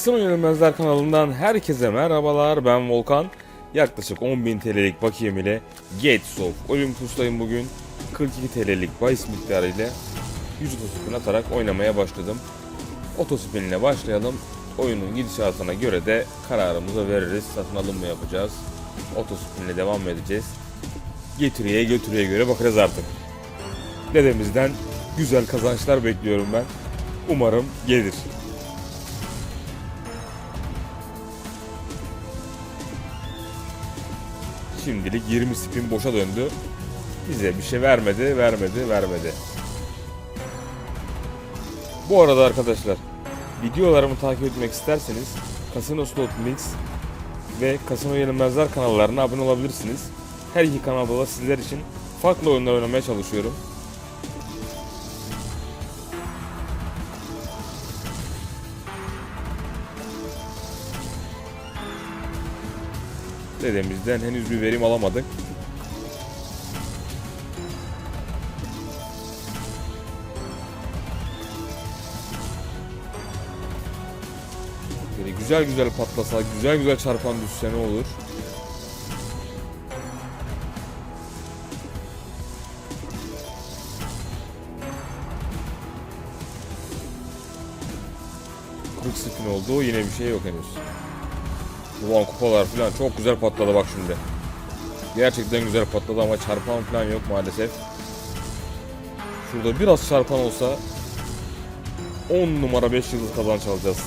Kasım Yenilmezler kanalından herkese merhabalar ben Volkan. Yaklaşık 10.000 TL'lik bakiyem ile Gates of Olympus'tayım bugün. 42 TL'lik bahis miktarı ile 100 otospin atarak oynamaya başladım. Otospin ile başlayalım. Oyunun gidişatına göre de kararımızı veririz. Satın alım mı yapacağız? Otospin ile devam edeceğiz. Getiriye götürüye göre bakarız artık. Dedemizden güzel kazançlar bekliyorum ben. Umarım gelir. Şimdilik 20 spin boşa döndü. Bize bir şey vermedi, vermedi, vermedi. Bu arada arkadaşlar, videolarımı takip etmek isterseniz Casino Slot Mix ve Casino Yenilmezler kanallarına abone olabilirsiniz. Her iki kanalda da sizler için farklı oyunlar oynamaya çalışıyorum. Dedemizden henüz bir verim alamadık. Böyle güzel güzel patlasa, güzel güzel çarpan düşse ne olur? Kırık spin oldu. Yine bir şey yok henüz. Ulan kupalar falan çok güzel patladı bak şimdi. Gerçekten güzel patladı ama çarpan falan yok maalesef. Şurada biraz çarpan olsa 10 numara 5 yıldız kazanç alacağız.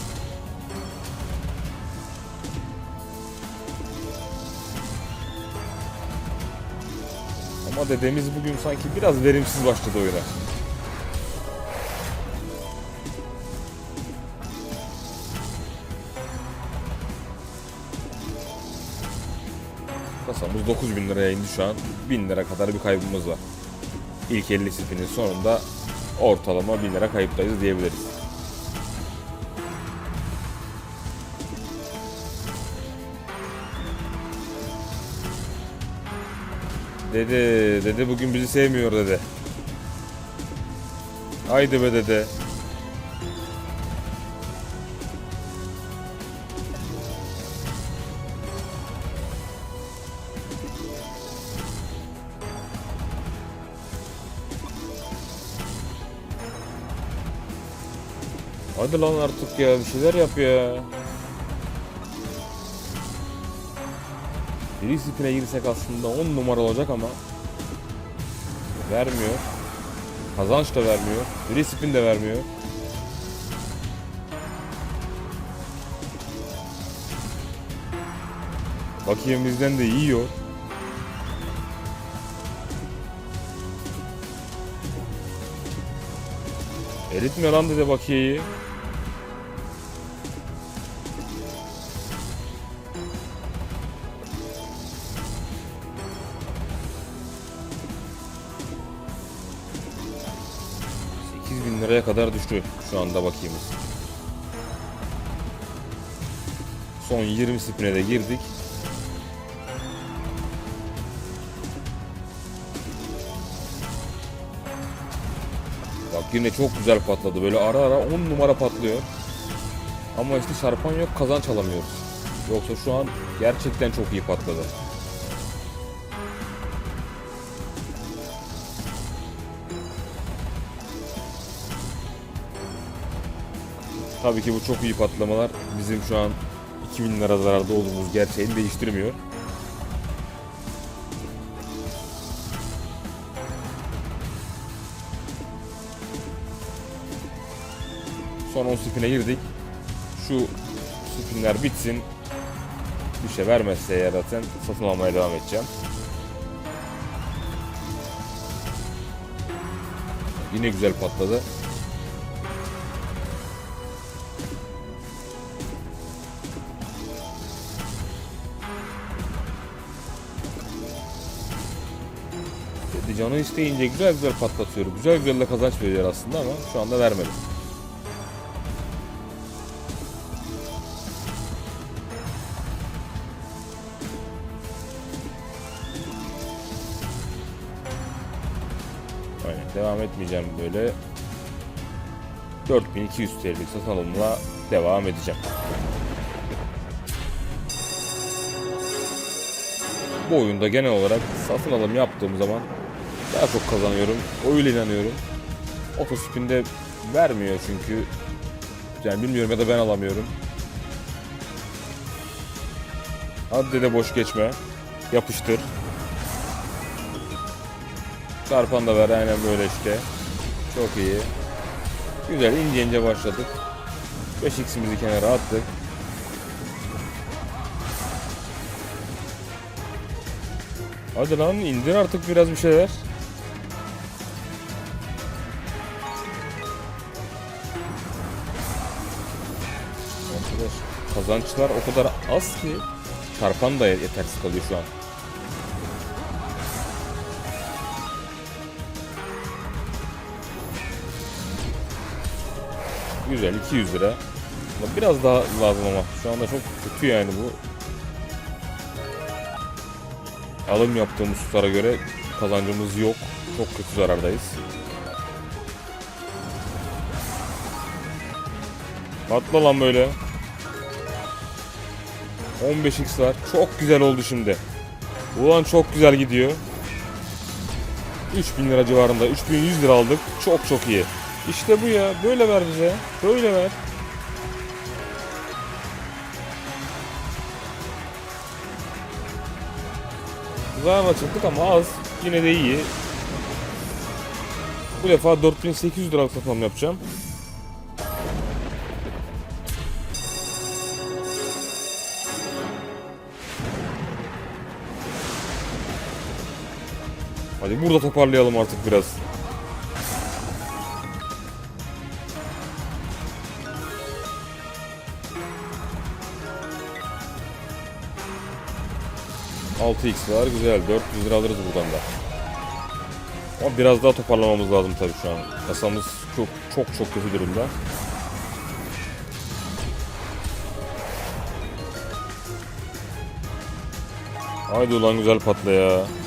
Ama dedemiz bugün sanki biraz verimsiz başladı oyuna. Kasamız 9000 liraya indi şu an. 1000 lira kadar bir kaybımız var. İlk 50 spinin sonunda ortalama 1000 lira kayıptayız diyebiliriz. Dede, dede bugün bizi sevmiyor dede. Haydi be dede. Hadi lan artık ya bir şeyler yap ya. Biri spine girsek aslında 10 numara olacak ama vermiyor. Kazanç da vermiyor. Biri spin de vermiyor. Bakiyemizden de yiyor. Eritme lan dedi bakiyeyi. Liraya kadar düştü şu anda bakiyemiz. Son 20 spine de girdik. Bak yine çok güzel patladı. Böyle ara ara 10 numara patlıyor. Ama işte çarpan yok kazanç alamıyoruz. Yoksa şu an gerçekten çok iyi patladı. Tabii ki bu çok iyi patlamalar bizim şu an 2000 lira zararda olduğumuz gerçeğini değiştirmiyor. Son 10 spine girdik. Şu spinler bitsin. Bir şey vermezse eğer zaten satın almaya devam edeceğim. Yine güzel patladı. Canı isteyince güzel güzel patlatıyor. Güzel güzel de kazanç veriyor aslında ama şu anda vermedi. Aynen devam etmeyeceğim böyle. 4200 TL'lik satın alımla devam edeceğim. Bu oyunda genel olarak satın alım yaptığım zaman daha çok kazanıyorum. Öyle inanıyorum. Otospin'de vermiyor çünkü. Yani bilmiyorum ya da ben alamıyorum. Hadi de boş geçme. Yapıştır. Çarpan da ver aynen böyle işte. Çok iyi. Güzel ince ince başladık. 5x'imizi kenara attık. Hadi lan indir artık biraz bir şeyler. Kazançlar o kadar az ki çarpan da yetersiz kalıyor şu an. Güzel 200 lira. Biraz daha lazım ama şu anda çok kötü yani bu. Alım yaptığımız tutar'a göre kazancımız yok. Çok kötü zarardayız. Patla lan böyle. 15x var. Çok güzel oldu şimdi. Ulan çok güzel gidiyor. 3000 lira civarında. 3100 lira aldık. Çok çok iyi. İşte bu ya. Böyle ver bize. Böyle ver. Zararla çıktık ama az. Yine de iyi. Bu defa 4800 liralık satın alım yapacağım. Hadi burada toparlayalım artık biraz. Altı x var güzel 400 lira alırız buradan da. Ama biraz daha toparlamamız lazım tabii şu an. Kasamız çok çok çok kötü durumda. Haydi ulan güzel patla ya.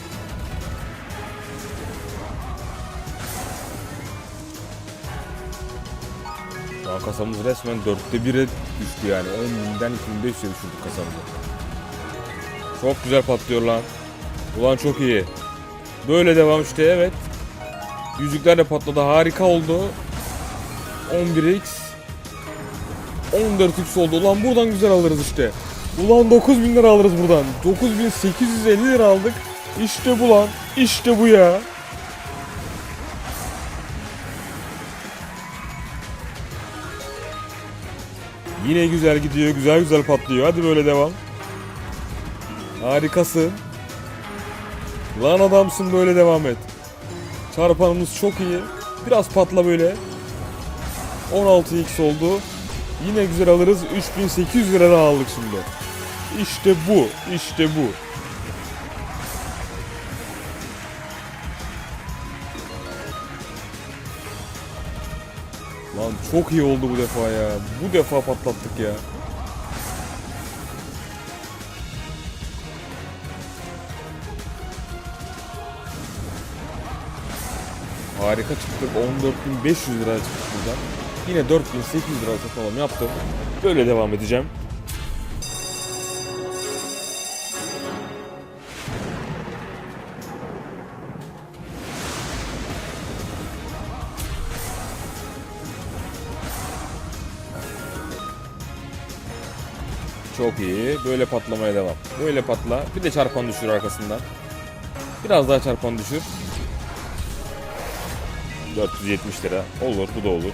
Şu an kasamız resmen dörtte bire düştü yani. 10 binden 2500'e düşürdük kasamızı. Çok güzel patlıyor lan. Ulan çok iyi. Böyle devam işte evet. Yüzükler de patladı. Harika oldu. 11x. 14x oldu. Ulan buradan güzel alırız işte. Ulan 9000 lira alırız buradan. 9850 lira aldık. İşte bu lan. İşte bu ya. Yine güzel gidiyor. Güzel güzel patlıyor. Hadi böyle devam. Harikasın. Lan adamsın böyle devam et. Çarpanımız çok iyi. Biraz patla böyle. 16x oldu. Yine güzel alırız. 3800 lira aldık şimdi. İşte bu. İşte bu. Lan çok iyi oldu bu defa ya. Bu defa patlattık ya. Harika çıktık. 14.500 lira çıktık buradan. Yine 4.800 lira satın alım yaptım. Böyle devam edeceğim. Çok iyi. Böyle patlamaya devam. Böyle patla. Bir de çarpan düşür arkasından. Biraz daha çarpan düşür. 470 lira. Olur bu da olur.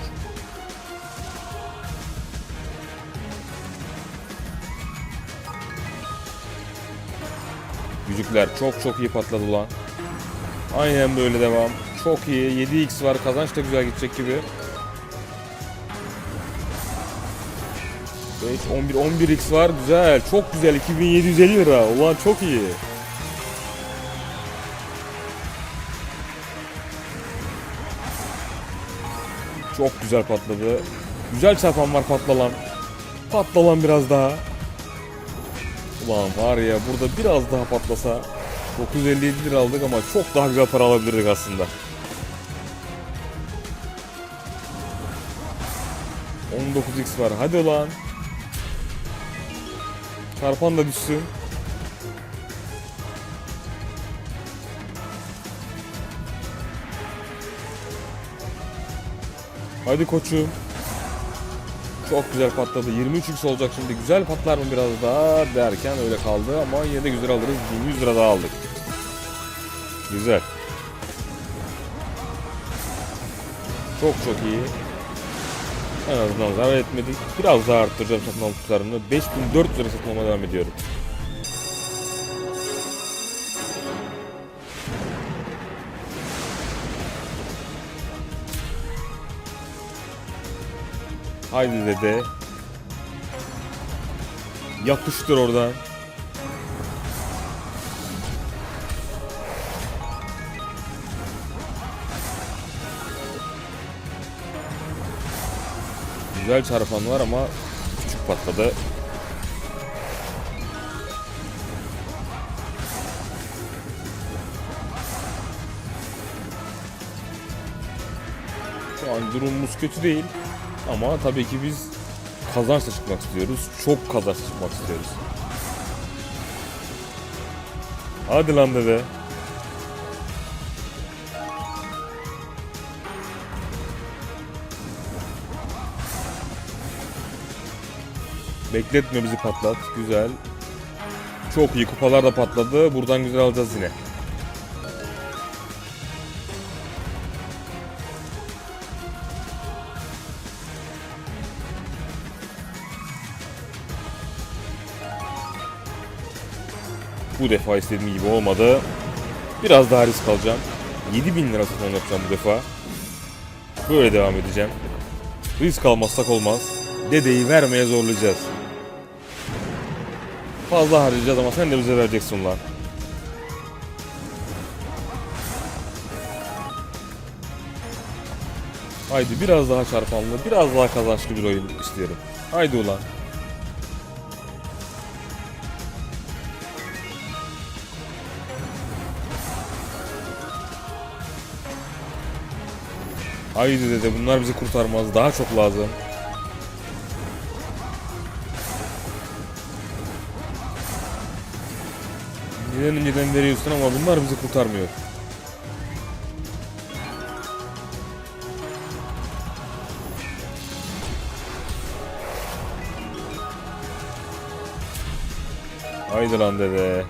Yüzükler çok çok iyi patladı lan. Aynen böyle devam. Çok iyi. 7x var. Kazanç da güzel gidecek gibi. 5, 11, 11x var. Güzel. Çok güzel. 2750 lira. Ulan çok iyi. Çok güzel patladı. Güzel çarpan var patlalan. Patlalan biraz daha. Ulan var ya burada biraz daha patlasa 957 lira aldık ama çok daha güzel para alabilirdik aslında. 19x var. Hadi ulan. Çarpan da düşsün. Hadi koçum. Çok güzel patladı. 23x olacak şimdi. Güzel patlar mı biraz daha derken öyle kaldı ama yine de güzel alırız. 1100 lira daha aldık. Güzel. Çok çok iyi. En azından zarar etmedik. Biraz daha arttıracağım satın tutarını. 5400 lira satın almaya devam ediyorum. Haydi dede. Yapıştır oradan. Güzel çarpan var ama küçük patladı. Şu an durumumuz kötü değil. Ama tabii ki biz kazançla çıkmak istiyoruz. Çok kazançla çıkmak istiyoruz. Hadi lan dede. Bekletme bizi patlat. Güzel. Çok iyi kupalar da patladı. Buradan güzel alacağız yine. Bu defa istediğim gibi olmadı. Biraz daha risk alacağım. 7000 lira satın yapacağım bu defa. Böyle devam edeceğim. Risk almazsak olmaz. Dedeyi vermeye zorlayacağız. Fazla harcayacağız ama sen de bize vereceksin lan. Haydi biraz daha çarpanlı, biraz daha kazançlı bir oyun istiyorum. Haydi ulan. Haydi dede bunlar bizi kurtarmaz. Daha çok lazım. Neden önceden veriyorsun ama bunlar bizi kurtarmıyor. Haydi lan dede.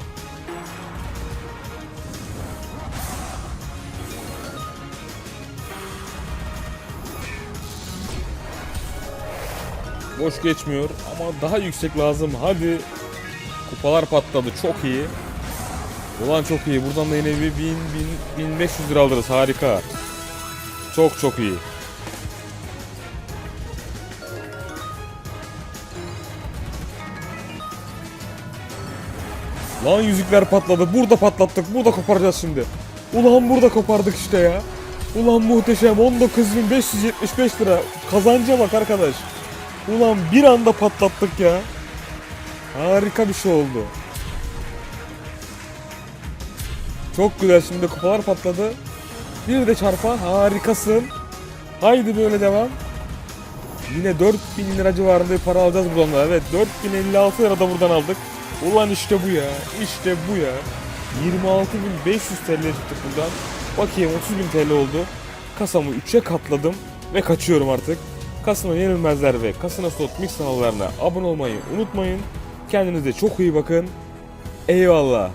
Boş geçmiyor ama daha yüksek lazım. Hadi. Kupalar patladı. Çok iyi. Ulan çok iyi. Buradan da yine bir 1000, 1000, 1500 lira alırız. Harika. Çok çok iyi. Lan yüzükler patladı. Burada patlattık. Burada koparacağız şimdi. Ulan burada kopardık işte ya. Ulan muhteşem. 19.575 lira. Kazanca bak arkadaş. Ulan bir anda patlattık ya. Harika bir şey oldu. Çok güzel şimdi kupalar patladı. Bir de çarpan harikasın. Haydi böyle devam. Yine 4000 lira civarında bir para alacağız buradan da. Evet 4056 lira da buradan aldık. Ulan işte bu ya. İşte bu ya. 26.500 TL çıktık buradan. Bakayım 30.000 TL oldu. Kasamı 3'e katladım ve kaçıyorum artık. Kasına yenilmezler ve Kasına Slot Mix kanallarına abone olmayı unutmayın. Kendinize çok iyi bakın. Eyvallah.